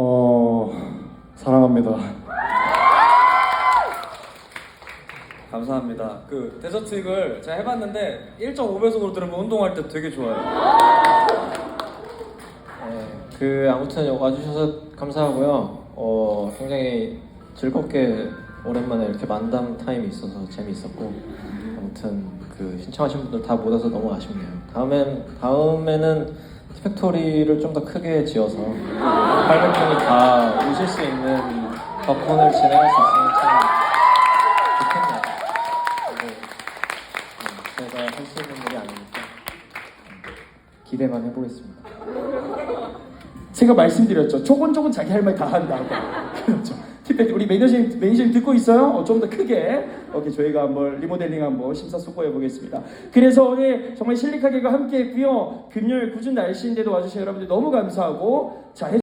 어, 사랑합니다. 감사합니다. 그 데저트 이글 제가 해봤는데 1.5배속으로 들으면 운동할 때 되게 좋아요. 네, 그 아무튼 와주셔서 감사하고요. 어, 굉장히 즐겁게 오랜만에 이렇게 만담 타임이 있어서 재미있었고 아무튼 그 신청하신 분들 다 못 와서 너무 아쉽네요. 다음엔 다음에는 스펙토리를 좀 더 크게 지어서 800명이 다 오실 수 있는 덕분을 진행할 수 있으면 참 좋겠네요. 그리고 음, 제가 할 수 있는 일이 아니니까 음, 기대만 해보겠습니다. 제가 말씀드렸죠. 조곤조곤 자기 할 말 다 한다고. 그렇죠. 티백 우리 매니저님 매니저님 듣고 있어요? 어, 좀 더 크게. 오케이 저희가 한번 리모델링 한번 심사숙고해 보겠습니다. 그래서 오늘 정말 실리카게가 함께했고요. 금요일 굳은 날씨인데도 와주신 여러분들 너무 감사하고 자.